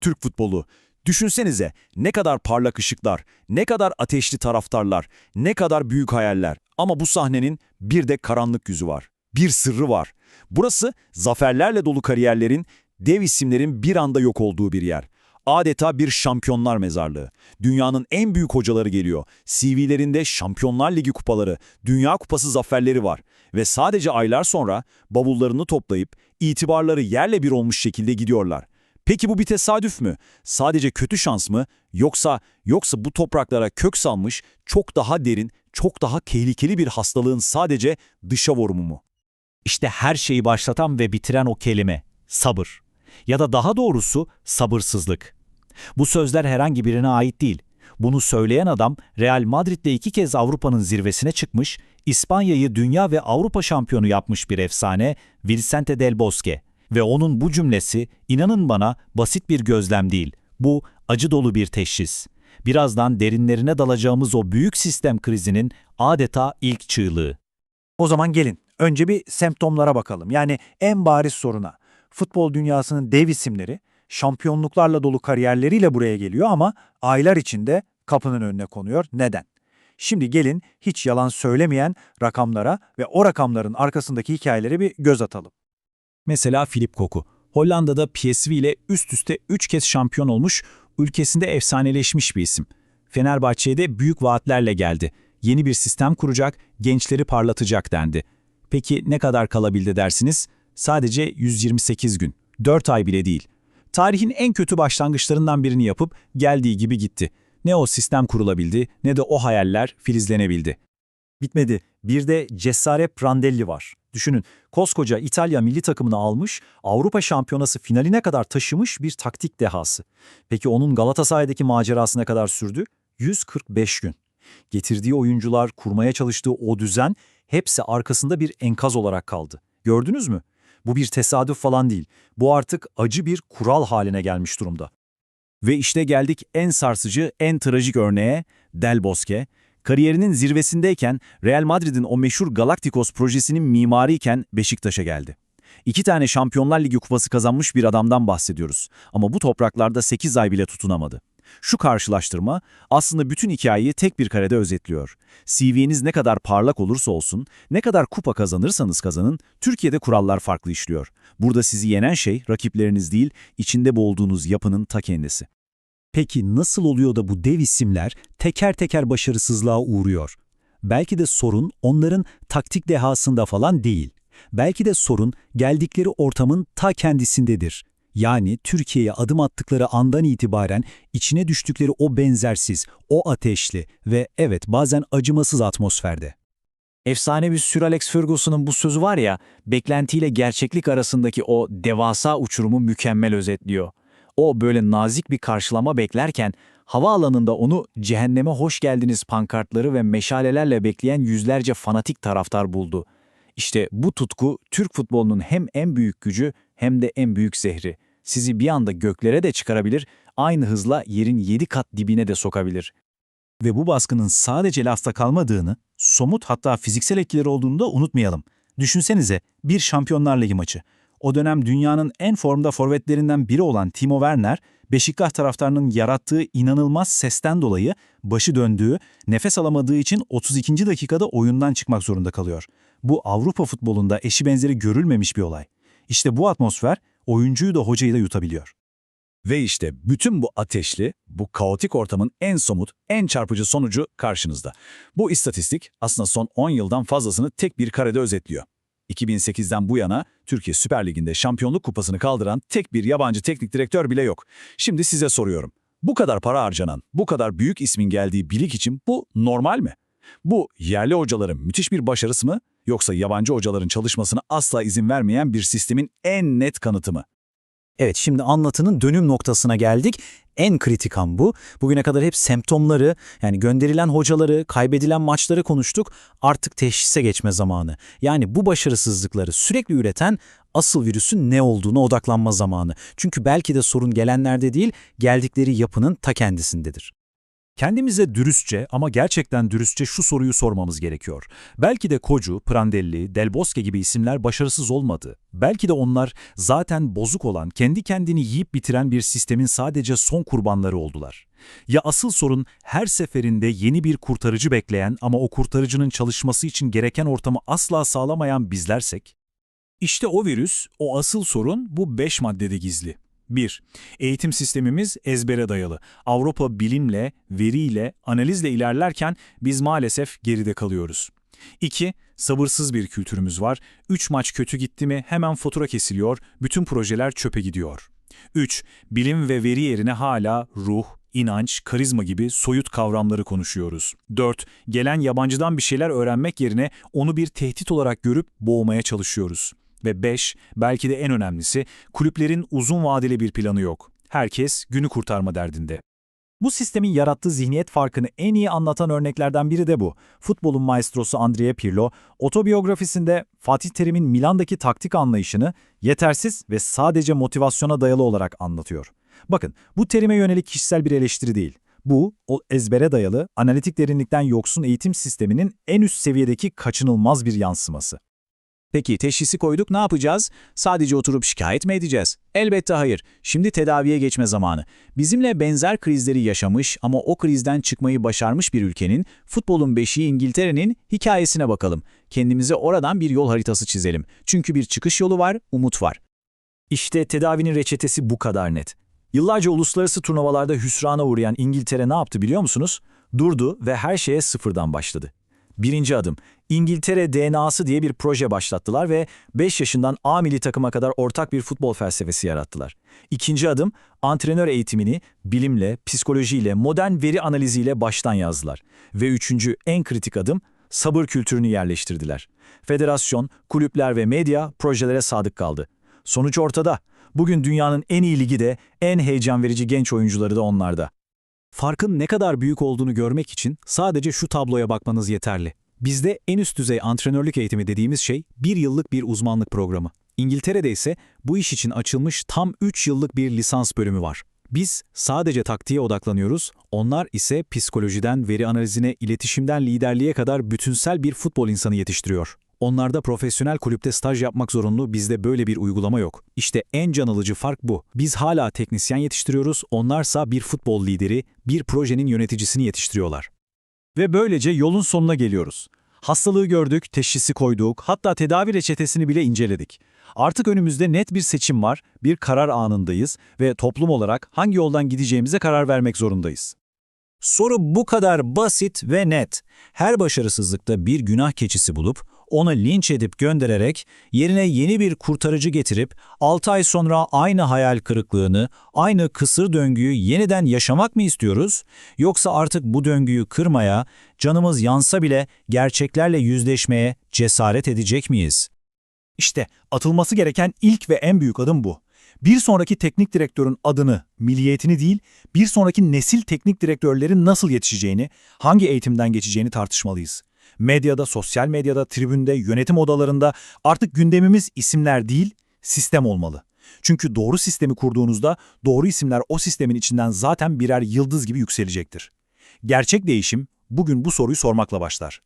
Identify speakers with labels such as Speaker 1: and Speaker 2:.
Speaker 1: Türk futbolu. Düşünsenize ne kadar parlak ışıklar, ne kadar ateşli taraftarlar, ne kadar büyük hayaller. Ama bu sahnenin bir de karanlık yüzü var. Bir sırrı var. Burası zaferlerle dolu kariyerlerin, dev isimlerin bir anda yok olduğu bir yer. Adeta bir şampiyonlar mezarlığı. Dünyanın en büyük hocaları geliyor. CV'lerinde Şampiyonlar Ligi kupaları, Dünya Kupası zaferleri var. Ve sadece aylar sonra bavullarını toplayıp itibarları yerle bir olmuş şekilde gidiyorlar. Peki bu bir tesadüf mü? Sadece kötü şans mı? Yoksa yoksa bu topraklara kök salmış çok daha derin, çok daha tehlikeli bir hastalığın sadece dışa vurumu mu?
Speaker 2: İşte her şeyi başlatan ve bitiren o kelime, sabır. Ya da daha doğrusu sabırsızlık. Bu sözler herhangi birine ait değil. Bunu söyleyen adam Real Madrid'de iki kez Avrupa'nın zirvesine çıkmış, İspanya'yı dünya ve Avrupa şampiyonu yapmış bir efsane Vicente del Bosque. Ve onun bu cümlesi, inanın bana, basit bir gözlem değil. Bu acı dolu bir teşhis. Birazdan derinlerine dalacağımız o büyük sistem krizinin adeta ilk çığlığı.
Speaker 3: O zaman gelin önce bir semptomlara bakalım. Yani en bariz soruna. Futbol dünyasının dev isimleri şampiyonluklarla dolu kariyerleriyle buraya geliyor ama aylar içinde kapının önüne konuyor. Neden? Şimdi gelin hiç yalan söylemeyen rakamlara ve o rakamların arkasındaki hikayelere bir göz atalım.
Speaker 4: Mesela Filip Koku. Hollanda'da PSV ile üst üste 3 kez şampiyon olmuş, ülkesinde efsaneleşmiş bir isim. Fenerbahçe'ye de büyük vaatlerle geldi. Yeni bir sistem kuracak, gençleri parlatacak dendi. Peki ne kadar kalabildi dersiniz? Sadece 128 gün. 4 ay bile değil. Tarihin en kötü başlangıçlarından birini yapıp geldiği gibi gitti. Ne o sistem kurulabildi ne de o hayaller filizlenebildi.
Speaker 3: Bitmedi. Bir de Cesare Prandelli var. Düşünün, koskoca İtalya milli takımını almış, Avrupa Şampiyonası finaline kadar taşımış bir taktik dehası. Peki onun Galatasaray'daki macerası ne kadar sürdü? 145 gün. Getirdiği oyuncular, kurmaya çalıştığı o düzen hepsi arkasında bir enkaz olarak kaldı. Gördünüz mü? Bu bir tesadüf falan değil. Bu artık acı bir kural haline gelmiş durumda.
Speaker 4: Ve işte geldik en sarsıcı, en trajik örneğe Del Bosque. Kariyerinin zirvesindeyken Real Madrid'in o meşhur Galacticos projesinin mimarıyken Beşiktaş'a geldi. İki tane Şampiyonlar Ligi kupası kazanmış bir adamdan bahsediyoruz. Ama bu topraklarda 8 ay bile tutunamadı. Şu karşılaştırma aslında bütün hikayeyi tek bir karede özetliyor. CV'niz ne kadar parlak olursa olsun, ne kadar kupa kazanırsanız kazanın, Türkiye'de kurallar farklı işliyor. Burada sizi yenen şey rakipleriniz değil, içinde boğulduğunuz yapının ta kendisi.
Speaker 2: Peki nasıl oluyor da bu dev isimler teker teker başarısızlığa uğruyor? Belki de sorun onların taktik dehasında falan değil. Belki de sorun geldikleri ortamın ta kendisindedir. Yani Türkiye'ye adım attıkları andan itibaren içine düştükleri o benzersiz, o ateşli ve evet bazen acımasız atmosferde.
Speaker 5: Efsane bir Sir Alex Ferguson'un bu sözü var ya, beklentiyle gerçeklik arasındaki o devasa uçurumu mükemmel özetliyor. O böyle nazik bir karşılama beklerken havaalanında onu cehenneme hoş geldiniz pankartları ve meşalelerle bekleyen yüzlerce fanatik taraftar buldu. İşte bu tutku Türk futbolunun hem en büyük gücü hem de en büyük zehri. Sizi bir anda göklere de çıkarabilir, aynı hızla yerin yedi kat dibine de sokabilir.
Speaker 4: Ve bu baskının sadece lafta kalmadığını, somut hatta fiziksel etkileri olduğunu da unutmayalım. Düşünsenize bir Şampiyonlar Ligi maçı. O dönem dünyanın en formda forvetlerinden biri olan Timo Werner, Beşiktaş taraftarının yarattığı inanılmaz sesten dolayı başı döndüğü, nefes alamadığı için 32. dakikada oyundan çıkmak zorunda kalıyor. Bu Avrupa futbolunda eşi benzeri görülmemiş bir olay. İşte bu atmosfer oyuncuyu da hocayı da yutabiliyor. Ve işte bütün bu ateşli, bu kaotik ortamın en somut, en çarpıcı sonucu karşınızda. Bu istatistik aslında son 10 yıldan fazlasını tek bir karede özetliyor. 2008'den bu yana Türkiye Süper Ligi'nde şampiyonluk kupasını kaldıran tek bir yabancı teknik direktör bile yok. Şimdi size soruyorum. Bu kadar para harcanan, bu kadar büyük ismin geldiği bir lig için bu normal mi? Bu yerli hocaların müthiş bir başarısı mı yoksa yabancı hocaların çalışmasına asla izin vermeyen bir sistemin en net kanıtı mı?
Speaker 2: Evet şimdi anlatının dönüm noktasına geldik. En kritik an bu. Bugüne kadar hep semptomları, yani gönderilen hocaları, kaybedilen maçları konuştuk. Artık teşhise geçme zamanı. Yani bu başarısızlıkları sürekli üreten asıl virüsün ne olduğuna odaklanma zamanı. Çünkü belki de sorun gelenlerde değil, geldikleri yapının ta kendisindedir.
Speaker 1: Kendimize dürüstçe ama gerçekten dürüstçe şu soruyu sormamız gerekiyor. Belki de Kocu, Prandelli, Del Bosque gibi isimler başarısız olmadı. Belki de onlar zaten bozuk olan, kendi kendini yiyip bitiren bir sistemin sadece son kurbanları oldular. Ya asıl sorun her seferinde yeni bir kurtarıcı bekleyen ama o kurtarıcının çalışması için gereken ortamı asla sağlamayan bizlersek?
Speaker 6: İşte o virüs, o asıl sorun bu beş maddede gizli. 1. Eğitim sistemimiz ezbere dayalı. Avrupa bilimle, veriyle, analizle ilerlerken biz maalesef geride kalıyoruz. 2. Sabırsız bir kültürümüz var. 3 maç kötü gitti mi hemen fatura kesiliyor, bütün projeler çöpe gidiyor. 3. Bilim ve veri yerine hala ruh, inanç, karizma gibi soyut kavramları konuşuyoruz. 4. Gelen yabancıdan bir şeyler öğrenmek yerine onu bir tehdit olarak görüp boğmaya çalışıyoruz. Ve 5, belki de en önemlisi, kulüplerin uzun vadeli bir planı yok. Herkes günü kurtarma derdinde.
Speaker 3: Bu sistemin yarattığı zihniyet farkını en iyi anlatan örneklerden biri de bu. Futbolun maestrosu Andrea Pirlo, otobiyografisinde Fatih Terim'in Milan'daki taktik anlayışını yetersiz ve sadece motivasyona dayalı olarak anlatıyor. Bakın, bu terime yönelik kişisel bir eleştiri değil. Bu, o ezbere dayalı, analitik derinlikten yoksun eğitim sisteminin en üst seviyedeki kaçınılmaz bir yansıması.
Speaker 5: Peki teşhisi koyduk ne yapacağız? Sadece oturup şikayet mi edeceğiz? Elbette hayır. Şimdi tedaviye geçme zamanı. Bizimle benzer krizleri yaşamış ama o krizden çıkmayı başarmış bir ülkenin, futbolun beşiği İngiltere'nin hikayesine bakalım. Kendimize oradan bir yol haritası çizelim. Çünkü bir çıkış yolu var, umut var.
Speaker 3: İşte tedavinin reçetesi bu kadar net. Yıllarca uluslararası turnuvalarda hüsrana uğrayan İngiltere ne yaptı biliyor musunuz? Durdu ve her şeye sıfırdan başladı. Birinci adım, İngiltere DNA'sı diye bir proje başlattılar ve 5 yaşından A milli takıma kadar ortak bir futbol felsefesi yarattılar. İkinci adım, antrenör eğitimini bilimle, psikolojiyle, modern veri analiziyle baştan yazdılar. Ve üçüncü en kritik adım, sabır kültürünü yerleştirdiler. Federasyon, kulüpler ve medya projelere sadık kaldı. Sonuç ortada. Bugün dünyanın en iyi ligi de, en heyecan verici genç oyuncuları da onlarda. Farkın ne kadar büyük olduğunu görmek için sadece şu tabloya bakmanız yeterli. Bizde en üst düzey antrenörlük eğitimi dediğimiz şey bir yıllık bir uzmanlık programı. İngiltere'de ise bu iş için açılmış tam 3 yıllık bir lisans bölümü var. Biz sadece taktiğe odaklanıyoruz, onlar ise psikolojiden veri analizine, iletişimden liderliğe kadar bütünsel bir futbol insanı yetiştiriyor. Onlarda profesyonel kulüpte staj yapmak zorunlu, bizde böyle bir uygulama yok. İşte en can alıcı fark bu. Biz hala teknisyen yetiştiriyoruz, onlarsa bir futbol lideri, bir projenin yöneticisini yetiştiriyorlar. Ve böylece yolun sonuna geliyoruz. Hastalığı gördük, teşhisi koyduk, hatta tedavi reçetesini bile inceledik. Artık önümüzde net bir seçim var, bir karar anındayız ve toplum olarak hangi yoldan gideceğimize karar vermek zorundayız. Soru bu kadar basit ve net. Her başarısızlıkta bir günah keçisi bulup onu linç edip göndererek yerine yeni bir kurtarıcı getirip 6 ay sonra aynı hayal kırıklığını, aynı kısır döngüyü yeniden yaşamak mı istiyoruz? Yoksa artık bu döngüyü kırmaya, canımız yansa bile gerçeklerle yüzleşmeye cesaret edecek miyiz? İşte atılması gereken ilk ve en büyük adım bu. Bir sonraki teknik direktörün adını, milliyetini değil, bir sonraki nesil teknik direktörlerin nasıl yetişeceğini, hangi eğitimden geçeceğini tartışmalıyız. Medyada, sosyal medyada, tribünde, yönetim odalarında artık gündemimiz isimler değil, sistem olmalı. Çünkü doğru sistemi kurduğunuzda doğru isimler o sistemin içinden zaten birer yıldız gibi yükselecektir. Gerçek değişim bugün bu soruyu sormakla başlar.